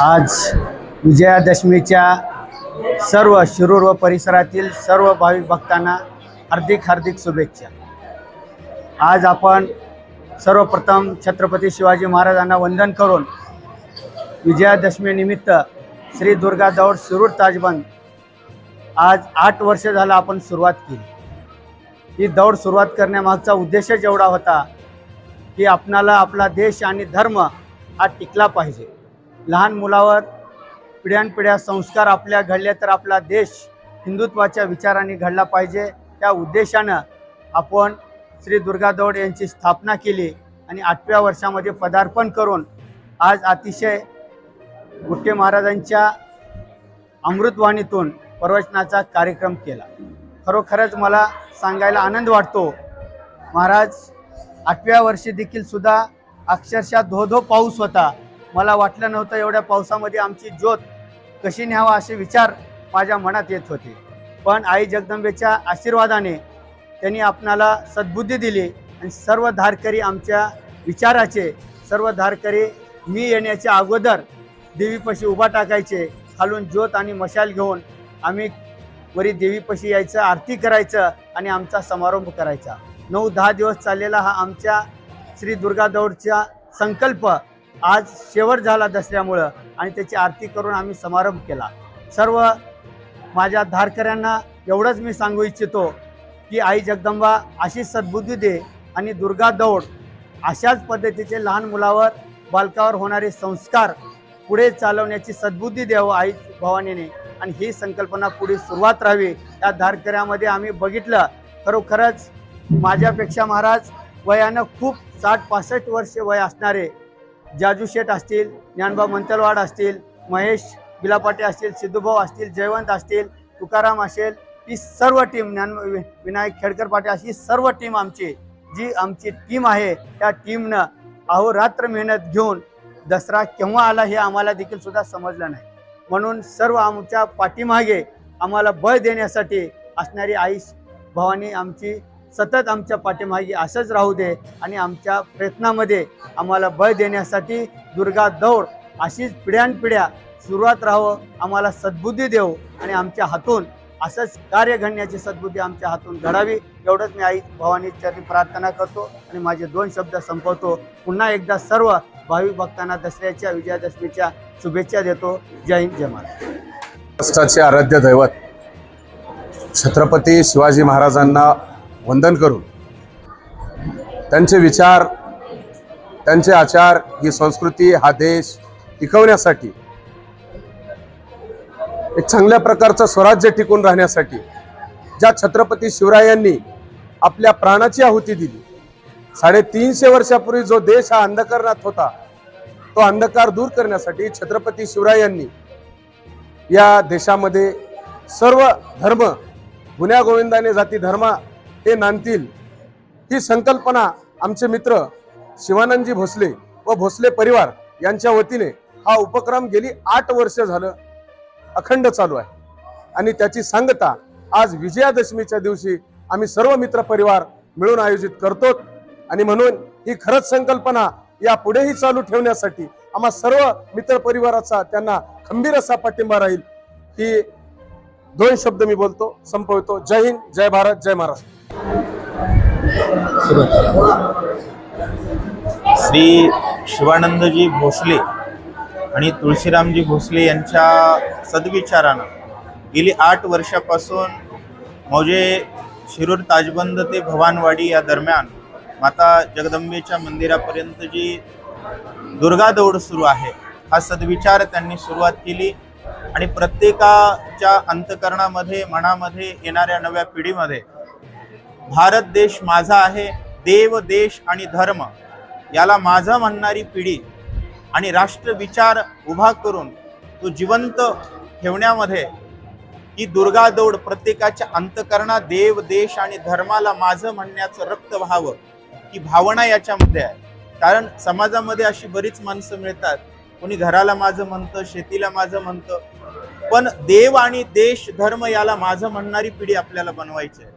आज विजयादशमीच्या सर्व शिरूर व परिसरातील सर्व भाविक भक्तांना हार्दिक हार्दिक शुभेच्छा. आज आपण सर्वप्रथम छत्रपती शिवाजी महाराजांना वंदन करून विजयादशमीनिमित्त श्री दुर्गा दौड शिरूर ताजबंद आज आठ वर्ष झालं आपण सुरुवात केली. ही दौड सुरुवात करण्यामागचा उद्देशच एवढा होता की आपणाला आपला देश आणि धर्म हा टिकला पाहिजे. लहान मुलावर पिढ्यानपिढ्या संस्कार आपल्या घडले तर आपला देश हिंदुत्वाच्या विचाराने घडला पाहिजे. त्या उद्देशानं आपण श्री दुर्गा दौड यांची स्थापना केली आणि आठव्या वर्षामध्ये पदार्पण करून आज अतिशय गुट्टे महाराजांच्या अमृतवाणीतून प्रवचनाचा कार्यक्रम केला. खरोखरच मला सांगायला आनंद वाटतो. महाराज आठव्या वर्षी देखील सुद्धा अक्षरशः धो धो पाऊस होता. मला वाटलं नव्हतं एवढ्या पावसामध्ये आमची ज्योत कशी न्यावा असे विचार माझ्या मनात येत होते. पण आई जगदंबेच्या आशीर्वादाने त्यांनी आपणाला सद्बुद्धी दिली आणि सर्व धारकरी आमच्या विचाराचे सर्व धारकरी मी येण्याच्या अगोदर देवीपाशी उभा टाकायचे खालून ज्योत आणि मशाल घेऊन आम्ही वरी देवीपाशी यायचं आरती करायचं आणि आमचा समारंभ करायचा. नऊ दहा दिवस चाललेला हा आमच्या श्री दुर्गा दौडचा संकल्प आज शेवट झाला दसऱ्यामुळं आणि त्याची आरती करून आम्ही समारंभ केला. सर्व माझ्या धारकऱ्यांना एवढंच मी सांगू इच्छितो की आई जगदंबा अशी सद्बुद्धी दे आणि दुर्गा दौड अशाच पद्धतीचे लहान मुलावर बालकावर होणारे संस्कार पुढे चालवण्याची सद्बुद्धी द्यावं आई भवानीने आणि ही संकल्पना पुढे सुरुवात राहावी. त्या धारकऱ्यामध्ये आम्ही बघितलं खरोखरच माझ्यापेक्षा महाराज वयानं खूप साठ पासष्ट वर्षे वय असणारे जाजू शेठ असतील ज्ञानबा मंतलवाड असतील महेश बिलापाटे असतील सिद्धूभाऊ असतील जयवंत असतील तुकाराम असेल ही सर्व टीम ज्ञान विनायक खेडकर पाटे अशी सर्व टीम आमची जी आमची टीम आहे त्या टीमनं अहोरात्र मेहनत घेऊन दसरा केव्हा आला हे आम्हाला देखील सुद्धा समजलं नाही. म्हणून सर्व आमच्या पाठीमागे आम्हाला बळ देण्यासाठी असणारी आई भवानी आमची सतत आमच्या पाठीमागे असंच राहू दे आणि आमच्या प्रयत्नामध्ये आम्हाला बळ देण्यासाठी दुर्गा दौड अशीच पिढ्यानपिढ्या सुरुवात राहावं आम्हाला सद्बुद्धी देऊ आणि आमच्या हातून असंच कार्य घडण्याची सद्बुद्धी आमच्या हातून घडावी एवढंच मी आई भवानी चरणी प्रार्थना करतो आणि माझे दोन शब्द संपवतो. पुन्हा एकदा सर्व भाविक भक्तांना दसऱ्याच्या विजयादशमीच्या शुभेच्छा देतो. जय हिंद जय महाराज. महाराष्ट्राचे आराध्य दैवत छत्रपती शिवाजी महाराजांना वंदन करून त्यांचे विचार त्यांचे आचार ही संस्कृती हा देश टिकवण्यासाठी एक चांगल्या प्रकारचं स्वराज्य टिकून राहण्यासाठी ज्या छत्रपती शिवरायांनी आपल्या प्राणाची आहुती दिली. साडेतीनशे वर्षापूर्वी जो देश हा अंधकारणात होता तो अंधकार दूर करण्यासाठी छत्रपती शिवरायांनी या देशामध्ये सर्व धर्म गुन्ह्या गोविंदाने जाती धर्मा हे नांदतील. ही संकल्पना आमचे मित्र शिवानंदजी भोसले व भोसले परिवार यांच्या वतीने हा उपक्रम गेली आठ वर्ष झालं अखंड चालू आहे. आणि त्याची सांगता आज विजयादशमीच्या दिवशी आम्ही सर्व मित्र परिवार मिळून आयोजित करतो आणि म्हणून ही खरंच संकल्पना या पुढेही चालू ठेवण्यासाठी आम्हा सर्व मित्र परिवाराचा त्यांना खंबीर असा पाठिंबा राहील. ही दोन शब्द मी बोलतो संपवतो. जय हिंद जय भारत जय महाराष्ट्र. श्री शिवानंदजी भोसले आणि तुळशीरामजी भोसले यांच्या सद्विचारानं गेली आठ वर्षापासून मौजे शिरूर ताजबंद ते भवानवाडी या दरम्यान माता जगदंबेच्या मंदिरापर्यंत जी दुर्गा दौड सुरू आहे हा सद्विचार त्यांनी सुरुवात केली आणि प्रत्येकाच्या अंतकरणामध्ये मनामध्ये येणाऱ्या नव्या पिढीमध्ये भारत देश माझा आहे देव देश आणि धर्म. याला माझं म्हणणारी पिढी आणि राष्ट्रविचार उभा करून तो जिवंत ठेवण्यामध्ये ही दुर्गा दौड प्रत्येकाच्या अंतकरणात देव देश आणि धर्माला माझं म्हणण्याचं रक्त व्हावं ही भावना याच्यामध्ये आहे. कारण समाजामध्ये अशी बरीच माणसं मिळतात. कोणी घराला माझं म्हणतं शेतीला माझं म्हणतं. पण देव आणि देश धर्म याला माझं म्हणणारी पिढी आपल्याला बनवायची आहे.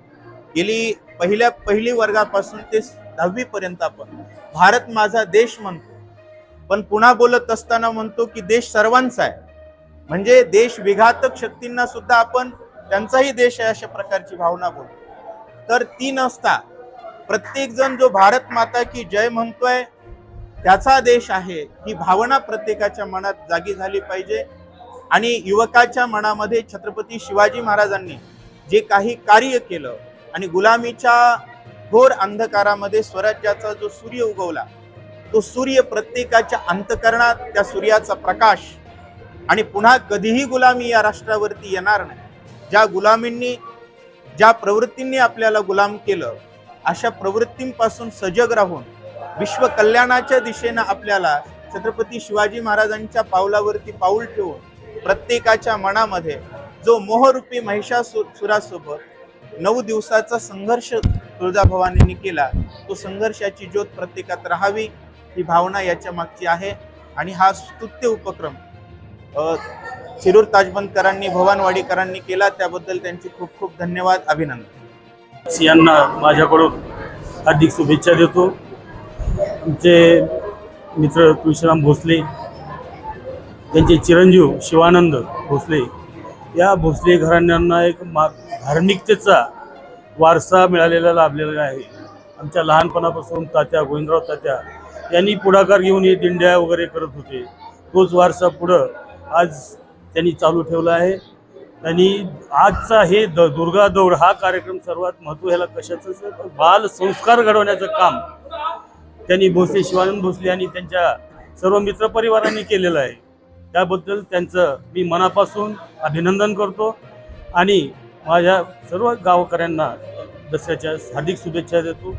गेली पहिल्या पहिली वर्गापासून ते दहावी पर्यंत आपण भारत माझा देश म्हणतो. पण पुन्हा बोलत असताना म्हणतो की देश सर्वांचा आहे. म्हणजे देश विघातक शक्तींना सुद्धा आपण त्यांचाही देश आहे अशा प्रकारची भावना बोलतो. तर ती नसता प्रत्येक जण जो भारत माता की जय म्हणतोय त्याचा देश आहे ही भावना प्रत्येकाच्या मनात जागी झाली पाहिजे. आणि युवकाच्या मनामध्ये छत्रपती शिवाजी महाराजांनी जे काही कार्य केलं आणि गुलामीच्या घोर अंधकारामध्ये स्वराज्याचा जो सूर्य उगवला तो सूर्य प्रत्येकाच्या अंतकरणात त्या सूर्याचा प्रकाश आणि पुन्हा कधीही गुलामी या राष्ट्रावरती येणार नाही. ज्या गुलामींनी ज्या प्रवृत्तींनी आपल्याला गुलाम केलं अशा प्रवृत्तींपासून सजग राहून विश्व कल्याणाच्या दिशेनं आपल्याला छत्रपती शिवाजी महाराजांच्या पावलावरती पाऊल ठेवून प्रत्येकाच्या मनामध्ये जो मोहरूपी महिषासुरासोबत नऊ दिवसाचा संघर्ष तुळजाभवानींनी केला. तो संघर्षाची ज्योत प्रत्येकात राहावी ही भावना याच्या मागची आहे. आणि हा स्तुत्य उपक्रम शिरूर ताजबंदकरांनी भवानवाडीकरांनी केला. त्याबद्दल त्यांचे खूप खूप धन्यवाद. अभिनंदन. यांना माझ्याकडून हार्दिक शुभेच्छा देतो. तुमचे मित्र तुळशीराम भोसले त्यांचे चिरंजीव शिवानंद भोसले या भोसले घराण्यांना एक मा धार्मिकतेचा वारसा मिळालेला लाभलेला आहे. आमच्या लहानपणापासून तात्या गोविंदराव तात्या यांनी पुढाकार घेऊन हे दिंड्या वगैरे करत होते. तोच वारसा पुढं आज त्यांनी चालू ठेवला आहे. आणि आजचा हे द दुर्गा दौड हा कार्यक्रम सर्वात महत्त्व ह्याला कशाचं असेल तर बाल संस्कार घडवण्याचं काम त्यांनी भोसले शिवानंद भोसले आणि त्यांच्या सर्व मित्रपरिवारांनी केलेलं आहे. त्याबद्दल त्यांचं मी मनापासून अभिनंदन करतो. आणि माझ्या सर्व गावकऱ्यांना दसऱ्याच्या हार्दिक शुभेच्छा देतो.